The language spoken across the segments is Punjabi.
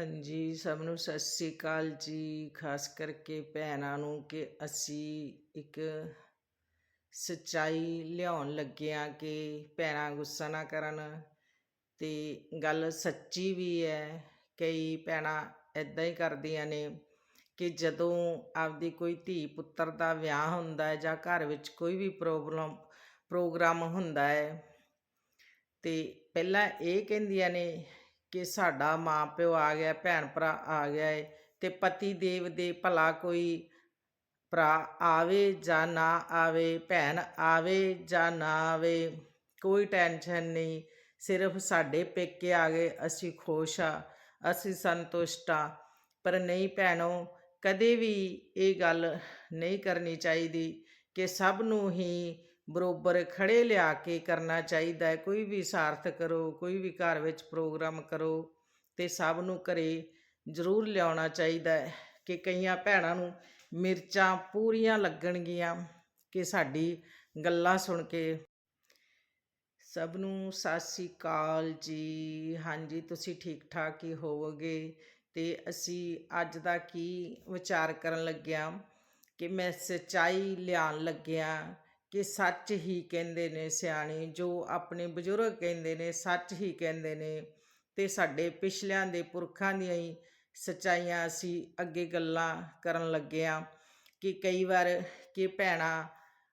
ਹਾਂਜੀ, ਸਭ ਨੂੰ ਸਤਿ ਸ੍ਰੀ ਅਕਾਲ ਜੀ। ਖਾਸ ਕਰਕੇ ਭੈਣਾਂ ਨੂੰ ਕਿ ਅਸੀਂ ਇੱਕ ਸੱਚਾਈ ਲਿਆਉਣ ਲੱਗੇ ਹਾਂ ਕਿ ਭੈਣਾਂ ਗੁੱਸਾ ਨਾ ਕਰਨ। ਤੇ ਗੱਲ ਸੱਚੀ ਵੀ ਹੈ, ਕਈ ਭੈਣਾਂ ਇਦਾਂ ਹੀ ਕਰਦੀਆਂ ਨੇ ਕਿ ਜਦੋਂ ਆਪਦੀ ਕੋਈ ਧੀ ਪੁੱਤਰ ਦਾ ਵਿਆਹ ਹੁੰਦਾ ਹੈ ਜਾਂ ਘਰ ਵਿੱਚ ਕੋਈ ਵੀ ਪ੍ਰੋਬਲਮ, ਪ੍ਰੋਗਰਾਮ ਹੁੰਦਾ ਹੈ, ਤੇ ਪਹਿਲਾਂ ਇਹ ਕਹਿੰਦੀਆਂ ਨੇ ਕਿ ਸਾਡਾ ਮਾਂ ਪਿਓ ਆ ਗਿਆ ਭੈਣ ਭਰਾ ਆ ਗਿਆ ਏ ਤੇ ਪਤੀ ਦੇਵ ਦੇ ਭਲਾ ਕੋਈ ਭਰਾ ਆਵੇ ਜਾਂ ਨਾ ਆਵੇ, ਭੈਣ ਆਵੇ ਜਾਂ ਨਾ ਆਵੇ, ਕੋਈ ਟੈਨਸ਼ਨ ਨਹੀਂ। ਸਿਰਫ ਸਾਡੇ ਪੇਕੇ ਆ ਗਏ, ਅਸੀਂ ਖੁਸ਼ ਆ, ਅਸੀਂ ਸੰਤੁਸ਼ਟ ਆ। ਪਰ ਨਹੀਂ ਭੈਣੋ, ਕਦੇ ਵੀ ਇਹ ਗੱਲ ਨਹੀਂ ਕਰਨੀ ਚਾਹੀਦੀ ਕਿ ਸਭ ਨੂੰ ਹੀ ਬਰੋਬਰ ਖੜੇ ਲਿਆ ਕੇ ਕਰਨਾ ਚਾਹੀਦਾ ਹੈ। ਕੋਈ ਵੀ ਸਾਰਥ ਕਰੋ, ਕੋਈ ਵੀ ਘਰ ਵਿੱਚ ਪ੍ਰੋਗਰਾਮ ਕਰੋ ਤੇ ਸਭ ਨੂੰ ਘਰੇ ਜ਼ਰੂਰ ਲਿਆਉਣਾ ਚਾਹੀਦਾ ਹੈ ਕਿ ਕਈਆਂ ਭੈਣਾਂ ਨੂੰ ਮਿਰਚਾਂ ਪੂਰੀਆਂ ਲੱਗਣਗੀਆਂ ਕਿ ਸਾਡੀ ਗੱਲਾਂ ਸੁਣ ਕੇ। ਸਭ ਨੂੰ ਸਤਿ ਸ੍ਰੀ ਅਕਾਲ ਜੀ। ਹਾਂਜੀ, ਤੁਸੀਂ ਠੀਕ ਠਾਕ ਹੀ ਹੋਵੋਗੇ? ਤੇ ਅਸੀਂ ਅੱਜ ਦਾ ਕੀ ਵਿਚਾਰ ਕਰਨ ਲੱਗਿਆ ਕਿ ਮੈਂ ਸੱਚਾਈ ਲਿਆਉਣ ਲੱਗਿਆ ਕਿ ਸੱਚ ਹੀ ਕਹਿੰਦੇ ਨੇ ਸਿਆਣੇ, ਜੋ ਆਪਣੇ ਬਜ਼ੁਰਗ ਕਹਿੰਦੇ ਨੇ, ਸੱਚ ਹੀ ਕਹਿੰਦੇ ਨੇ। ਤੇ ਸਾਡੇ ਪਿਛਲਿਆਂ ਦੇ ਪੁਰਖਾਂ ਦੀਆਂ ਹੀ ਸਚਾਈਆਂ ਅਸੀਂ ਅੱਗੇ ਗੱਲਾਂ ਕਰਨ ਲੱਗੇ ਆ ਕਿ ਕਈ ਵਾਰ ਕਿ ਭੈਣਾਂ,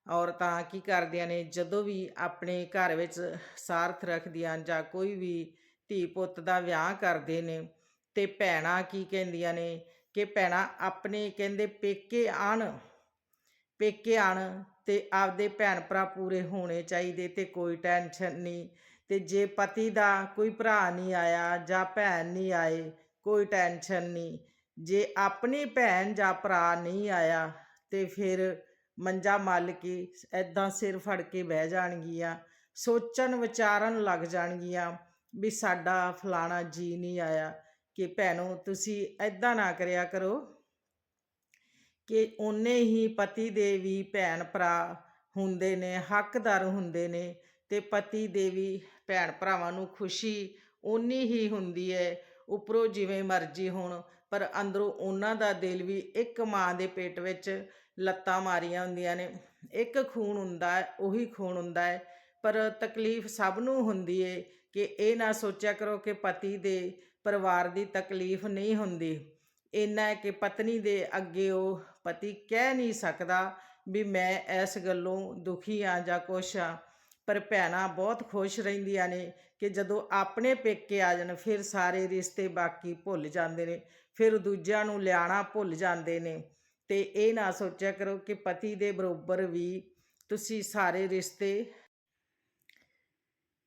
ਔਰਤਾਂ ਕੀ ਕਰਦੀਆਂ ਨੇ, ਜਦੋਂ ਵੀ ਆਪਣੇ ਘਰ ਵਿੱਚ ਸਾਰਥ ਰੱਖਦੀਆਂ ਜਾਂ ਕੋਈ ਵੀ ਧੀ ਪੁੱਤ ਦਾ ਵਿਆਹ ਕਰਦੇ ਨੇ, ਤੇ ਭੈਣਾਂ ਕੀ ਕਹਿੰਦੀਆਂ ਨੇ ਕਿ ਭੈਣਾਂ ਆਪਣੇ ਕਹਿੰਦੇ ਪੇਕੇ ਆਣ। ਪੇਕੇ ਆਣ ਤੇ ਆਪਦੇ ਭੈਣ ਭਰਾ ਪੂਰੇ ਹੋਣੇ ਚਾਹੀਦੇ ਤੇ ਕੋਈ ਟੈਨਸ਼ਨ ਨਹੀਂ। ਤੇ ਜੇ ਪਤੀ ਦਾ ਕੋਈ ਭਰਾ ਨਹੀਂ ਆਇਆ ਜਾਂ ਭੈਣ ਨਹੀਂ ਆਏ, ਕੋਈ ਟੈਨਸ਼ਨ ਨਹੀਂ। ਜੇ ਆਪਣੀ ਭੈਣ ਜਾਂ ਭਰਾ ਨਹੀਂ ਆਇਆ ਤੇ ਫਿਰ ਮੰਜਾ ਮੱਲ ਕੇ ਐਦਾਂ ਸਿਰ ਫੜ ਕੇ ਬਹਿ ਜਾਣਗੀਆਂ, ਸੋਚਣ ਵਿਚਾਰਨ ਲੱਗ ਜਾਣਗੀਆਂ ਵੀ ਸਾਡਾ ਫਲਾਣਾ ਜੀ ਨਹੀਂ ਆਇਆ ਕਿ ਭੈਣੋ ਤੁਸੀਂ ਐਦਾਂ ਨਾ ਕਰਿਆ ਕਰੋ। ਕਿ ਉਹਨੇ ਹੀ ਪਤੀ ਦੇ ਵੀ ਭੈਣ ਭਰਾ ਹੁੰਦੇ ਨੇ, ਹੱਕਦਾਰ ਹੁੰਦੇ ਨੇ ਤੇ ਪਤੀ ਦੇ ਵੀ ਭੈਣ ਭਰਾਵਾਂ ਨੂੰ ਖੁਸ਼ੀ ਓਨੀ ਹੀ ਹੁੰਦੀ ਹੈ ਉੱਪਰੋਂ ਜਿਵੇਂ ਮਰਜ਼ੀ ਹੋਣ, ਪਰ ਅੰਦਰੋਂ ਉਹਨਾਂ ਦਾ ਦਿਲ ਵੀ ਇੱਕ ਮਾਂ ਦੇ ਪੇਟ ਵਿੱਚ ਲੱਤਾਂ ਮਾਰੀਆਂ ਹੁੰਦੀਆਂ ਨੇ। ਇੱਕ ਖੂਨ ਹੁੰਦਾ ਹੈ ਉਹੀ ਖੂਨ ਹੁੰਦਾ ਹੈ ਪਰ ਤਕਲੀਫ ਸਭ ਨੂੰ ਹੁੰਦੀ ਹੈ ਕਿ ਇਹ ਨਾ ਸੋਚਿਆ ਕਰੋ ਕਿ ਪਤੀ ਦੇ ਪਰਿਵਾਰ ਦੀ ਤਕਲੀਫ ਨਹੀਂ ਹੁੰਦੀ। ਇੰਨਾ ਹੈ ਕਿ ਪਤਨੀ ਦੇ ਅੱਗੇ ਉਹ ਪਤੀ ਕਹਿ ਨਹੀਂ ਸਕਦਾ ਵੀ ਮੈਂ ਇਸ ਗੱਲੋਂ ਦੁਖੀ ਆ ਜਾਂ ਕੁਛ ਆ ਪਰ ਭੈਣਾਂ ਬਹੁਤ ਖੁਸ਼ ਰਹਿੰਦੀਆਂ ਨੇ ਕਿ ਜਦੋਂ ਆਪਣੇ ਪੇਕੇ ਆ ਜਾਣ, ਫਿਰ ਸਾਰੇ ਰਿਸ਼ਤੇ ਬਾਕੀ ਭੁੱਲ ਜਾਂਦੇ ਨੇ, ਫਿਰ ਦੂਜਿਆਂ ਨੂੰ ਲਿਆਣਾ ਭੁੱਲ ਜਾਂਦੇ ਨੇ। ਤੇ ਇਹ ਨਾ ਸੋਚਿਆ ਕਰੋ ਕਿ ਪਤੀ ਦੇ ਬਰੋਬਰ ਵੀ ਤੁਸੀਂ ਸਾਰੇ ਰਿਸ਼ਤੇ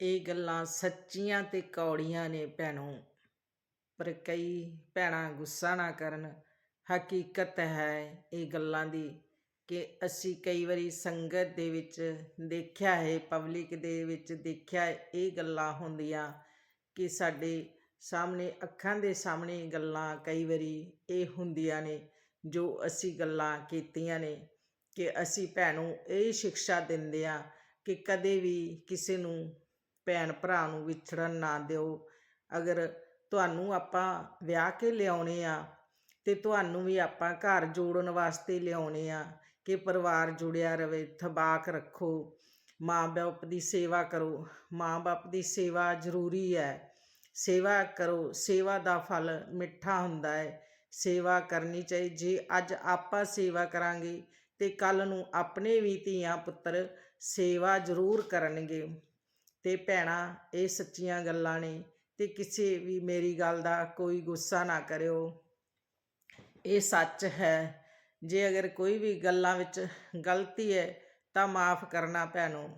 ਇਹ ਗੱਲਾਂ ਸੱਚੀਆਂ ਤੇ ਕੌੜੀਆਂ ਨੇ ਭੈਣੋ। ਪਰ ਕਈ ਭੈਣਾਂ ਗੁੱਸਾ ਨਾ ਕਰਨ। ਹਕੀਕਤ ਹੈ ਇਹ ਗੱਲਾਂ ਦੀ ਕਿ ਅਸੀਂ ਕਈ ਵਾਰੀ ਸੰਗਤ ਦੇ ਵਿੱਚ ਦੇਖਿਆ ਹੈ ਪਬਲਿਕ ਦੇ ਵਿੱਚ ਦੇਖਿਆ ਇਹ ਗੱਲਾਂ ਹੁੰਦੀਆਂ ਕਿ ਸਾਡੇ ਸਾਹਮਣੇ, ਅੱਖਾਂ ਦੇ ਸਾਹਮਣੇ ਗੱਲਾਂ ਕਈ ਵਾਰੀ ਇਹ ਹੁੰਦੀਆਂ ਨੇ, ਜੋ ਅਸੀਂ ਗੱਲਾਂ ਕੀਤੀਆਂ ਨੇ ਕਿ ਅਸੀਂ ਭੈਣੋਂ ਇਹ ਸਿੱਖਿਆ ਦਿੰਦੇ ਆ ਕਿ ਕਦੇ ਵੀ ਕਿਸੇ ਨੂੰ ਭੈਣ ਭਰਾ ਨੂੰ ਵਿਛੜਨ ਨਾ ਦਿਓ। ਅਗਰ ਤੁਹਾਨੂੰ ਆਪਾਂ ਵਿਆਹ ਕੇ ਲਿਆਉਣੇ ਆ ਤੇ ਤੁਹਾਨੂੰ ਵੀ ਆਪਾਂ ਘਰ ਜੋੜਨ ਵਾਸਤੇ ਲਿਆਉਣੇ ਆ ਕਿ ਪਰਿਵਾਰ ਜੁੜਿਆ ਰਵੇ, ਥਬਾਕ ਰੱਖੋ ਮਾਂ-ਬਾਪ ਦੀ ਸੇਵਾ ਕਰੋ। ਮਾਂ-ਬਾਪ ਦੀ ਸੇਵਾ ਜ਼ਰੂਰੀ ਹੈ। ਸੇਵਾ ਕਰੋ, ਸੇਵਾ ਦਾ ਫਲ ਮਿੱਠਾ ਹੁੰਦਾ ਹੈ। ਸੇਵਾ ਕਰਨੀ ਚਾਹੀਦੀ ਜੇ ਅੱਜ ਆਪਾਂ ਸੇਵਾ ਕਰਾਂਗੇ ਤੇ ਕੱਲ ਨੂੰ ਆਪਣੇ ਵੀ ਧੀਆਂ ਪੁੱਤਰ ਸੇਵਾ ਜ਼ਰੂਰ ਕਰਨਗੇ। ਤੇ ਭੈਣਾ, ਇਹ ਸੱਚੀਆਂ ਗੱਲਾਂ ਨੇ ਤੇ ਕਿਸੇ ਵੀ ਮੇਰੀ ਗੱਲ ਦਾ ਕੋਈ ਗੁੱਸਾ ਨਾ ਕਰਿਓ। ਇਹ ਸੱਚ ਹੈ। ਜੇ ਅਗਰ ਕੋਈ ਵੀ ਗੱਲਾਂ ਵਿੱਚ ਗਲਤੀ ਹੈ ਤਾਂ ਮਾਫ ਕਰਨਾ ਭੈਣੋ।